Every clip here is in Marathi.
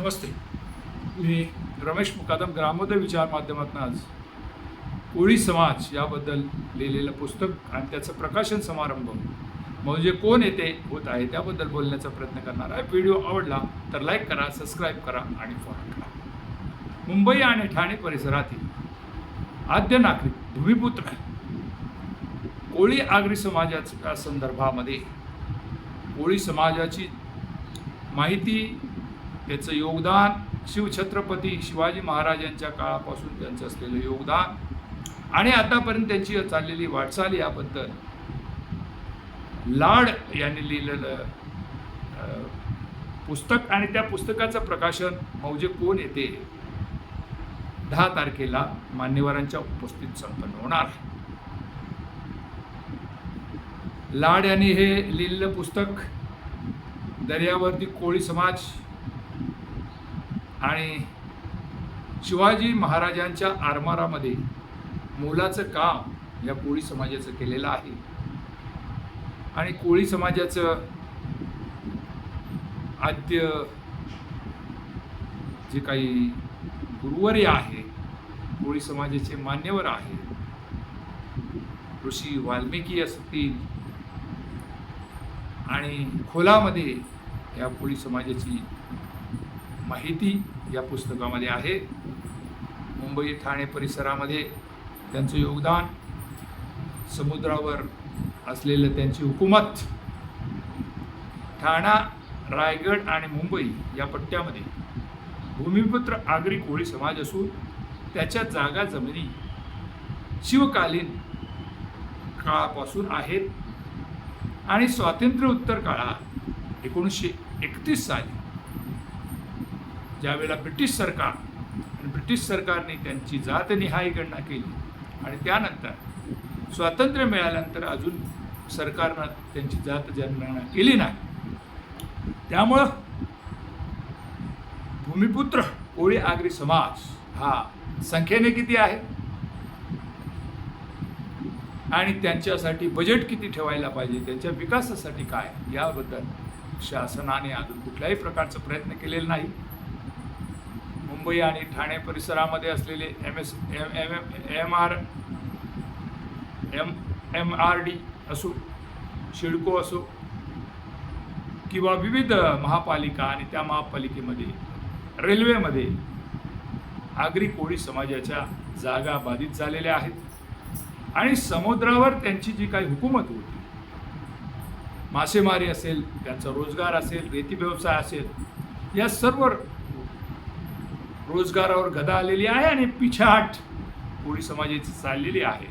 नमस्ते. मी रमेश मुकादम ग्रामोदय विचार माध्यमातून आज कोळी समाज याबद्दल लिहिलेलं पुस्तक आणि त्याचं प्रकाशन समारंभ म्हणजे कोण येते होत आहे त्याबद्दल बोलण्याचा प्रयत्न करणार आहे. व्हिडिओ आवडला तर लाईक करा सबस्क्राईब करा आणि फॉलो करा. मुंबई आणि ठाणे परिसरातील आद्य नागरिक भूमिपुत्र कोळी आगरी समाजाच्या संदर्भामध्ये कोळी समाजाची माहिती त्याचं योगदान शिवछत्रपती शिवाजी महाराजांच्या काळापासून त्यांचं असलेलं योगदान. आणि आतापर्यंत त्यांची चाललेली वाटचाल याबद्दल लाड यांनी लिहिलेलं पुस्तक आणि त्या पुस्तकाचं प्रकाशन मौजे कोण येते? दहा तारखेला मान्यवरांच्या उपस्थित संपन्न होणार. लाड यांनी हे लिहिलेलं पुस्तक दर्यावरती कोळी समाज आणि शिवाजी महाराजांच्या आरमारामध्ये मोलाचं काम या कोळी समाजाचं केलेलं आहे. आणि कोळी समाजाचं आद्य जे काही गुरुवर्य आहे कोळी समाजाचे मान्यवर आहे ऋषी वाल्मिकी असतील आणि खोलामध्ये या कोळी समाजाची माहिती या पुस्तकामध्ये आहे. मुंबई ठाणे परिसरामध्ये त्यांचं योगदान समुद्रावर असलेलं त्यांची हुकूमत ठाणा रायगड आणि मुंबई या पट्ट्यामध्ये भूमिपुत्र आगरी कोळी समाज असून त्याच्या जागा जमिनी शिवकालीन काळापासून आहेत. आणि स्वातंत्र्य उत्तर काळात एकोणीसशे एकतीस साली ज्यावेळेला ब्रिटिश सरकार आणि ब्रिटिश सरकारने त्यांची जातनिहाय गणना केली आणि त्यानंतर स्वातंत्र्य मिळाल्यानंतर अजून सरकारनं त्यांची जात जनगणना केली नाही. त्यामुळं भूमिपुत्र कोळी आगरी समाज हा संख्येने किती आहे? आणि त्यांच्यासाठी बजेट किती ठेवायला पाहिजे? त्यांच्या विकासासाठी काय? याबद्दल शासनाने अजून कुठल्याही प्रकारचा प्रयत्न केलेला नाही. मुंबई आणि ठाणे परिसरामध्ये असलेले M S M M M R M M R D असो शिडको असो किंवा विविध महापालिका आणि त्या महापालिकेमध्ये रेल्वेमध्ये आगरी कोळी समाजाच्या जागा बाधित झालेल्या आहेत. आणि समुद्रावर त्यांची जी काही हुकूमत होती मासेमारी असेल त्यांचा रोजगार असेल रेती व्यवसाय असेल या सर्व रोजगारावर गदा आलेली आहे आणि पिछाट कोळी समाजाची चाललेली आहे.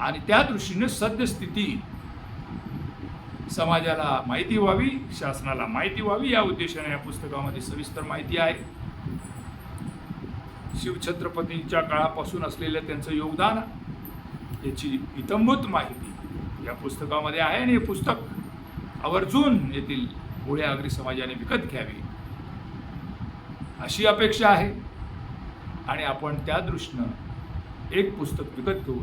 आणि त्या दृष्टीने सद्यस्थिती समाजाला माहिती व्हावी शासनाला माहिती व्हावी या उद्देशाने या पुस्तकामध्ये सविस्तर माहिती आहे. शिवछत्रपतींच्या काळापासून असलेलं त्यांचं योगदान याची इतंभूत माहिती या पुस्तकामध्ये आहे. आणि हे पुस्तक आवर्जून येथील कोळी आगरी समाजाने विकत घ्यावे. अशी अपेक्षा आहे. आणि आपण त्या दृष्टीनं एक पुस्तक विकत घेऊन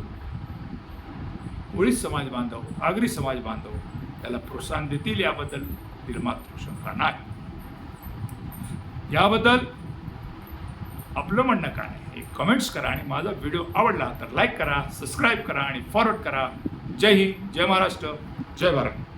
कोळी समाज बांधव आगरी समाज बांधव त्याला प्रोत्साहन देतील याबद्दल निर्मात्र शंका नाही. याबद्दल आपलं म्हणणं काय आहे हे कमेंट्स करा आणि माझा व्हिडिओ आवडला तर लाईक करा सबस्क्राईब करा आणि फॉरवर्ड करा. जय हिंद जय महाराष्ट्र जय भारत.